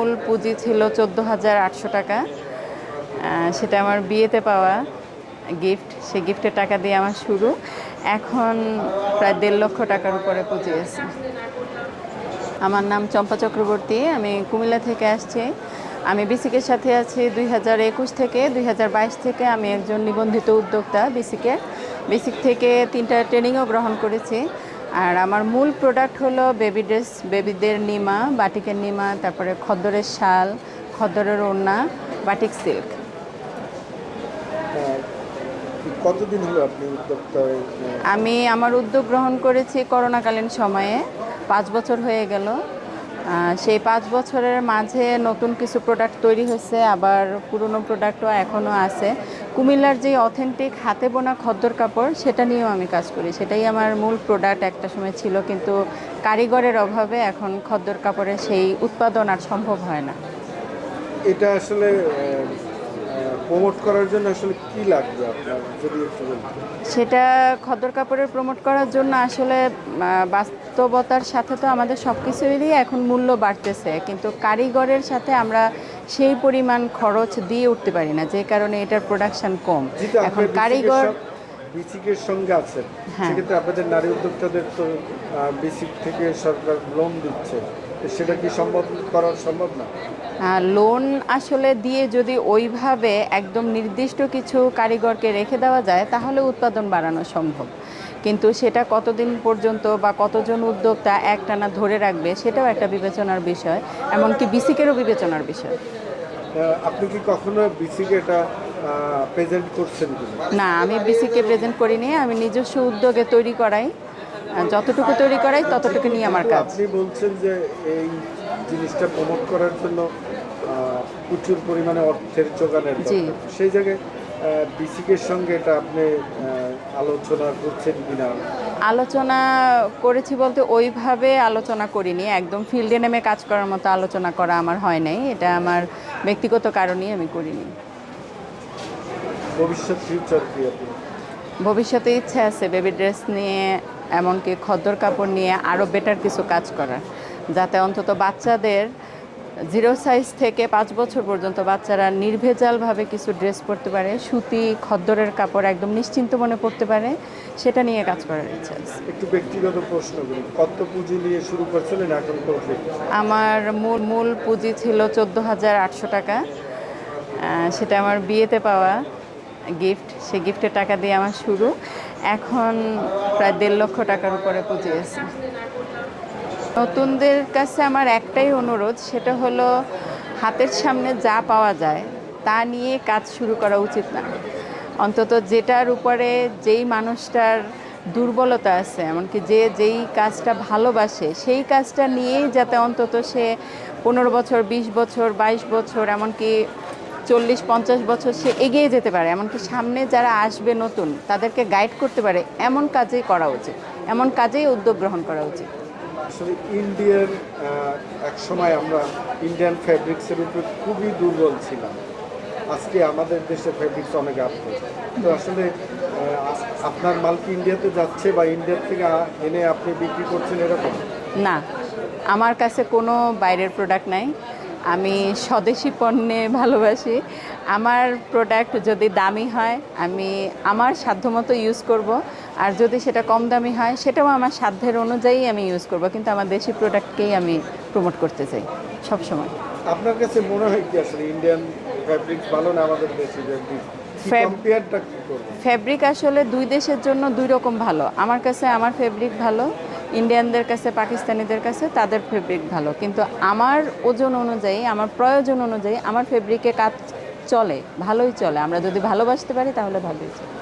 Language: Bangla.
মূল পুঁজি ছিল চোদ্দ হাজার আটশো টাকা। সেটা আমার বিয়েতে পাওয়া গিফট সেই গিফটের টাকা দিয়ে আমার শুরু। এখন প্রায় দেড় লক্ষ টাকার উপরে পুঁজি আছে। আমার নাম চম্পা চক্রবর্তী, আমি কুমিল্লা থেকে আসছি। আমি বিসিকের সাথে আছি দুই হাজার একুশ থেকে, দুই হাজার বাইশ থেকে। আমি একজন নিবন্ধিত উদ্যোক্তা বিসিকে বেসিক থেকে তিনটা ট্রেনিংও গ্রহণ করেছি। আর আমার মূল প্রোডাক্ট হলো বেবি ড্রেস বেবিদের নিমা বাটিকের নিমা তারপরে খদ্দরের শাল খদ্দরের ওড়না বাটিক সিল্ক কতদিন হলো আপনি উদ্যোক্তা আমি আমার উদ্যোগ গ্রহণ করেছি করোনাকালীন সময়ে পাঁচ বছর হয়ে গেল। সেই পাঁচ বছরের মাঝে নতুন কিছু প্রোডাক্ট তৈরি হয়েছে আবার পুরনো প্রোডাক্টও এখনও আছে। কুমিল্লার যে অথেন্টিক হাতে বোনা খদ্দর কাপড় সেটা নিয়েও আমি কাজ করি। সেটাই আমার মূল প্রোডাক্ট একটা সময় ছিল কিন্তু কারিগরের অভাবে এখন খদ্দর কাপড়ের সেই উৎপাদন আর সম্ভব হয় না। এটা আসলে প্রমোট করার জন্য আসলে কি লাগবে আপনার? যদি একটু সেটা খদ্দর কাপড়ের প্রমোট করার জন্য আসলে বাস্তবতার সাথে তো আমাদের সব কিছুরই এখন মূল্য বাড়তেছে কিন্তু কারিগরের সাথে আমরা সেই পরিমাণ খরচ দিয়ে উঠতে পারি না যে কারণে এটার প্রোডাকশন কম। এখন কারিগর বিসিকের সঙ্গে আছেন। হ্যাঁ। সেক্ষেত্রে আপনাদের নারী উদ্যোক্তাদের তো বিসিক থেকে সরকার লোন দিচ্ছে। সেটা কি সম্ভব করা সম্ভব না? লোন আসলে দিয়ে যদি ওইভাবে একদম নির্দিষ্ট কিছু কারিগরকে রেখে দেওয়া যায় তাহলে উৎপাদন বাড়ানো সম্ভব। কিন্তু সেটা কতদিন পর্যন্ত বা কতজন উদ্যোক্তা একটানা ধরে রাখবে সেটাও একটা বিবেচনার বিষয় এমনকি বিসিকেরও বিবেচনার বিষয়। আপনি কি কখনো বিসিকে এটা প্রেজেন্ট করছেন না আমি বিসিকে প্রেজেন্ট করিনি আমি নিজস্ব উদ্যোগে তৈরি করাই। যতটুকু তৈরি করাই ততটুকু নিয়ে আমার কাজ। আপনি বলছেন যে এই জিনিসটা প্রমোট করার জন্য প্রচুর পরিমাণে অর্থের যোগানের জি। সেই জায়গায় বিসিকের সঙ্গে এটা আপনি আলোচনা করছেন কিনা? আলোচনা করেছি বলতে ওইভাবে আলোচনা করিনি। একদম ফিল্ডে নেমে কাজ করার মতো আলোচনা করা আমার হয় নাই। এটা আমার ব্যক্তিগত কারণেই আমি করিনি। ভবিষ্যৎ ফিউচার কি আপনি? ভবিষ্যতে ইচ্ছা আছে বেবি ড্রেস নিয়ে এমনকি খদ্দর কাপড় নিয়ে আরও বেটার কিছু কাজ করার। যাতে অন্তত বাচ্চাদের জিরো সাইজ থেকে পাঁচ বছর পর্যন্ত বাচ্চারা নির্ভেজালভাবে কিছু ড্রেস পরতে পারে সুতি খদ্দরের কাপড় একদম নিশ্চিন্ত মনে পড়তে পারে সেটা নিয়ে কাজ করার ইচ্ছা আছে। একটু ব্যক্তিগত প্রশ্ন কত পুঁজি নিয়ে শুরু করছিলেন এখন আমার মূল মূল পুঁজি ছিল চোদ্দ হাজার আটশো টাকা। সেটা আমার বিয়েতে পাওয়া গিফট সেই গিফটের টাকা দিয়ে আমার শুরু। এখন প্রায় দেড় লক্ষ টাকার উপরে পুঁজি আছে। নতুনদের কাছে আমার একটাই অনুরোধ, সেটা হলো হাতের সামনে যা পাওয়া যায় তা নিয়ে কাজ শুরু করা উচিত না। অন্তত যেটার উপরে যেই মানুষটার দুর্বলতা আছে, এমনকি যে যেই কাজটা ভালোবাসে, সেই কাজটা নিয়েই যাতে অন্তত সে পনেরো বছর, বিশ বছর, বাইশ বছর, এমনকি চল্লিশ, পঞ্চাশ বছর সে এগিয়ে যেতে পারে। এমনকি সামনে যারা আসবে নতুন, তাদেরকে গাইড করতে পারে, এমন কাজেই করা উচিত, এমন কাজেই উদ্যোগ গ্রহণ করা উচিত। আসলে ইন্ডিয়ান এক সময় আমরা ইন্ডিয়ান ফ্যাব্রিক্সের উপর খুবই দুর্বল ছিলাম। আজকে আমাদের দেশে ফ্যাব্রিক্স অনেক আপডেট তো আসলে আপনার মাল কি ইন্ডিয়াতে যাচ্ছে বা ইন্ডিয়ার থেকে এনে আপনি বিক্রি করছেন এরকম? না, আমার কাছে কোনো বাইরের প্রোডাক্ট নাই। আমি স্বদেশি পণ্যে ভালোবাসি। আমার প্রোডাক্ট যদি দামি হয় আমি আমার সাধ্যমতো ইউজ করব। আর যদি সেটা কম দামি হয় সেটাও আমার সাধ্যের অনুযায়ী আমি ইউজ করব। কিন্তু আমার দেশি প্রোডাক্টকেই আমি প্রমোট করতে চাই সব সময় আপনার কাছে মনে হয় কি আসলে ইন্ডিয়ান ফ্যাব্রিক্স ভালো না আমাদের দেশি? ফ্যাব্রিক আসলে দুই দেশের জন্য দুই রকম ভালো। আমার কাছে আমার ফেব্রিক ভালো ইন্ডিয়ানদের কাছে, পাকিস্তানিদের কাছে তাদের ফেব্রিক ভালো। কিন্তু আমার ওজন অনুযায়ী, আমার প্রয়োজন অনুযায়ী আমার ফেব্রিকে কাজ চলে, ভালোই চলে। আমরা যদি ভালোবাসতে পারি, তাহলে ভালোই চলে।